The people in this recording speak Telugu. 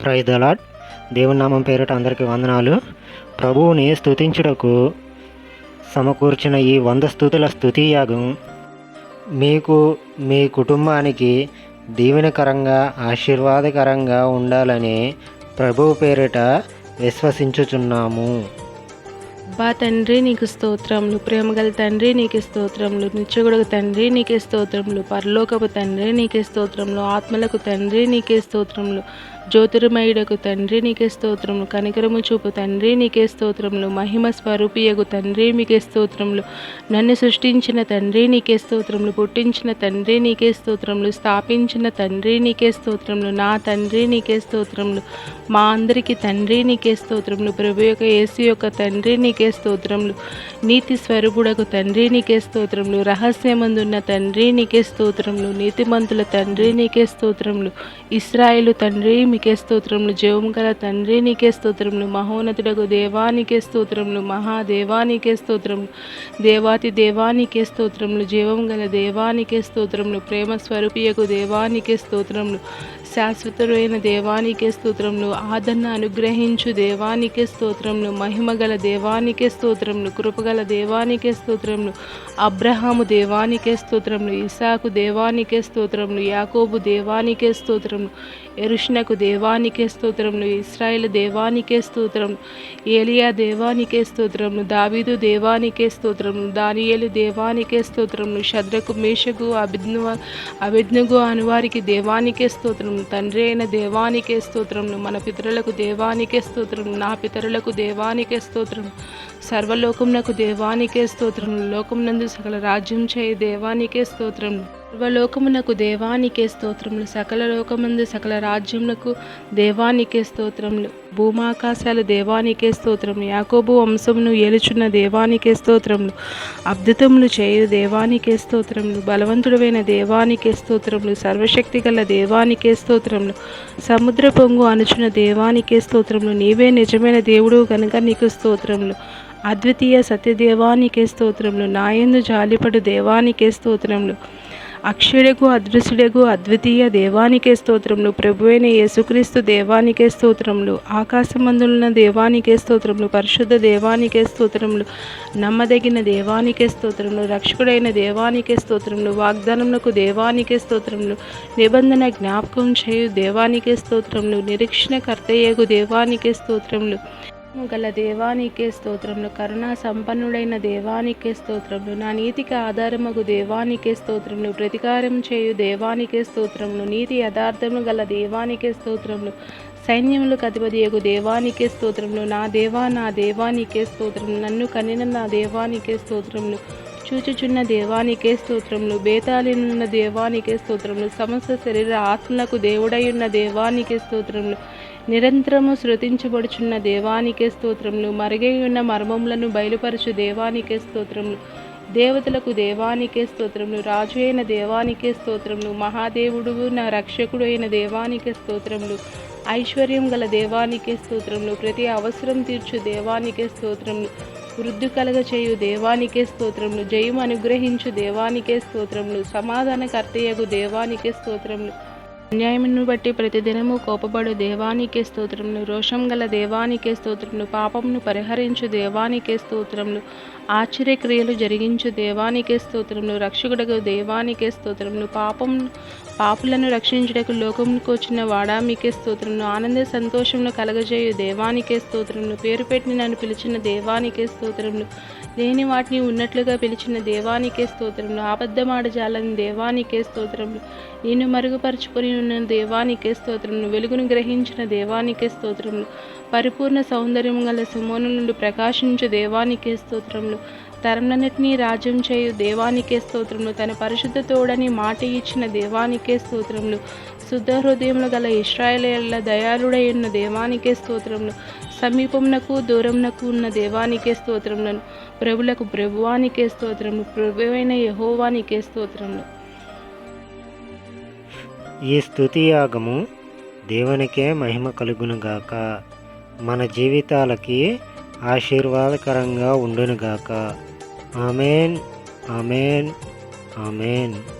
ప్రైదలాడ్ దేవుని నామం పేరిట అందరికీ వందనాలు. ప్రభువుని స్థుతించుటకు సమకూర్చిన ఈ వంద స్థుతుల స్థుతియాగం మీకు మీ కుటుంబానికి దీవెనకరంగా ఆశీర్వాదకరంగా ఉండాలని ప్రభువు పేరిట విశ్వసించుచున్నాము. అబ్బా తండ్రి నీకు స్తోత్రములు ప్రేమగల తండ్రి నీకు స్తోత్రములు నిత్యగుడకు తండ్రి నీకే స్తోత్రములు పరలోకపు తండ్రి నీకే స్తోత్రములు ఆత్మలకు తండ్రి నీకే స్తోత్రములు జ్యోతిర్మయుడకు తండ్రి నీకే స్తోత్రములు కనికరము చూపు తండ్రి నీకే స్తోత్రములు మహిమ స్వరూపియగు తండ్రి మీకే స్తోత్రములు నన్ను సృష్టించిన తండ్రి నీకే స్తోత్రములు పుట్టించిన తండ్రి నీకే స్తోత్రములు స్థాపించిన తండ్రి నీకే స్తోత్రములు నా తండ్రి నీకే స్తోత్రములు మా అందరికీ తండ్రి నీకే స్తోత్రములు ప్రభు యొక్క యేసు యొక్క తండ్రి నీకే స్తోత్రములు నీతి స్వరూపుడకు తండ్రి నీకే స్తోత్రములు రహస్యమందున్న తండ్రి నీకే స్తోత్రములు నీతిమంతుల తండ్రి నీకే స్తోత్రములు ఇస్రాయిలు తండ్రి మీకే స్తోత్రములు జీవము గల తండ్రి నీకే స్తోత్రములు మహోన్నతుడకు దేవానికే స్తోత్రములు మహాదేవానికే స్తోత్రములు దేవాతి దేవానికే స్తోత్రములు జీవం గల దేవానికే స్తోత్రములు ప్రేమ స్వరూపియకు దేవానికే స్తోత్రములు శాశ్వతమైన దేవానికే స్తోత్రములు ఆదరణ అనుగ్రహించు దేవానికే స్తోత్రములు మహిమ గల దేవానికే స్తోత్రములు కృపగల దేవానికే స్తోత్రములు అబ్రహాము దేవానికే స్తోత్రములు ఇసాకు దేవానికే స్తోత్రములు యాకోబు దేవానికే స్తోత్రములు ఎరుష్నకు దేవానికే స్తోత్రములు ఇస్రాయేల్ దేవానికే స్తోత్రములు ఏలియా దేవానికే స్తోత్రములు దావీదు దేవానికే స్తోత్రములు దానియేలు దేవానికే స్తోత్రములు శద్రకు మేషకు అభిజ్ఞ అభిజ్ఞగు అనువారికి దేవానికే స్తోత్రములు తండ్రి అయిన దేవానికే స్తోత్రములు మన పితరులకు దేవానికే స్తోత్రములు నా పితరులకు దేవానికే స్తోత్రం సర్వలోకమునకు దేవానికే స్తోత్రములు లోకమునందు సకల రాజ్యం చేయ దేవానికే స్తోత్రములు సర్వలోకమునకు దేవానికే స్తోత్రములు సకల లోకమందు సకల రాజ్యమునకు దేవానికే స్తోత్రములు. భూమాకాశాల దేవానికే స్తోత్రములు యాకోబు వంశమును ఏలుచున్న దేవానికే స్తోత్రములు అద్భుతములు చేయు దేవానికే స్తోత్రములు బలవంతుడమైన దేవానికే స్తోత్రములు సర్వశక్తి గల దేవానికే స్తోత్రములు సముద్ర పొంగు అనుచున్న దేవానికే స్తోత్రములు నీవే నిజమైన దేవుడు కనుక నీకు స్తోత్రములు. అద్వితీయ సత్యదేవానికే స్తోత్రములు నాయందు జాలిపడు దేవానికే స్తోత్రములు. అక్షరుడకు అదృశ్యుడకు అద్వితీయ దేవానికే స్తోత్రములు. ప్రభువైన యేసుక్రీస్తు దేవానికే స్తోత్రములు. ఆకాశమందులున్న దేవానికే స్తోత్రములు. పరిశుద్ధ దేవానికే స్తోత్రములు. నమ్మదగిన దేవానికే స్తోత్రములు. రక్షకుడైన దేవానికే స్తోత్రములు. వాగ్దానములకు దేవానికే స్తోత్రములు. నిబంధన జ్ఞాపకం చేయు దేవానికే స్తోత్రములు. నిరీక్షణ కర్తయ్యకు దేవానికే స్తోత్రములు. గల దేవానికే స్తోత్రములు. కరుణా సంపన్నుడైన దేవానికే స్తోత్రములు. నా నీతికి ఆధారమగు దేవానికే స్తోత్రములు. ప్రతికారం చేయు దేవానికే స్తోత్రములు. నీతి యథార్థము గల దేవానికే స్తోత్రములు. సైన్యములకు అధిపతియగు దేవానికే స్తోత్రములు. నా దేవా నా దేవానికే స్తోత్రములు. నన్ను కనిన నా దేవానికే స్తోత్రములు. చూచుచున్న దేవానికే స్తోత్రములు బేతాళినున్న దేవానికే స్తోత్రములు సమస్త శరీర ఆత్మలకు దేవుడై ఉన్న దేవానికే స్తోత్రములు నిరంతరము శృతించబడుచున్న దేవానికే స్తోత్రములు మరుగై ఉన్న మర్మములను బయలుపరచు దేవానికే స్తోత్రములు దేవతలకు దేవానికే స్తోత్రములు రాజు అయిన దేవానికే స్తోత్రములు మహాదేవుడు నా రక్షకుడు అయిన దేవానికే స్తోత్రములు ఐశ్వర్యం గల దేవానికే స్తోత్రములు ప్రతి అవసరం తీర్చు దేవానికే స్తోత్రములు వృద్ధి కలగ చేయు దేవానికే స్తోత్రములు. జయము అనుగ్రహించు దేవానికే స్తోత్రములు. సమాధానకర్తయ్యగు దేవానికే స్తోత్రములు. అన్యాయమును బట్టి ప్రతిదినము కోపపడు దేవానికే స్తోత్రములు. రోషం గల దేవానికే స్తోత్రములు. పాపమును పరిహరించు దేవానికే స్తోత్రములు. ఆశ్చర్యక్రియలు జరిగించు దేవానికే స్తోత్రములు. రక్షకుడకు దేవానికే స్తోత్రములు. పాపం పాపులను రక్షించుటకు లోకమునికి వచ్చిన వాడా మీకే స్తోత్రములు ఆనంద సంతోషమును కలగజేయు దేవానికే స్తోత్రములు పేరు పెట్టి నన్ను పిలిచిన దేవానికే స్తోత్రములు లేని వాటిని ఉన్నట్లుగా పిలిచిన దేవానికే స్తోత్రములు అబద్ధమాడజాలని దేవానికే స్తోత్రములు నేను మరుగుపరుచుకొని ఉన్న దేవానికే స్తోత్రములు వెలుగును గ్రహించిన దేవానికే స్తోత్రములు పరిపూర్ణ సౌందర్యం గల సుమోను నుండి ప్రకాశించు దేవానికే స్తోత్రములు తరములన్నిటినీ రాజ్యం చేయు దేవానికే స్తోత్రములు. తన పరిశుద్ధ తోడని మాట ఇచ్చిన దేవానికే స్తోత్రములు. శుద్ధ హృదయములు గల ఇస్రాయేలీల దయాళుడైన ఉన్న దేవానికే స్తోత్రములు. సమీపమునకు దూరమునకు ఉన్న దేవానికే స్తోత్రములను. ప్రభులకు ప్రభువానికే స్తోత్రములు. ప్రభువైన యహోవానికే స్తోత్రములు. ఈ స్థుతియాగము దేవునికే మహిమ కలుగునుగాక. మన జీవితాలకి ఆశీర్వాదకరంగా ఉండునుగాక. Amen. Amen. Amen.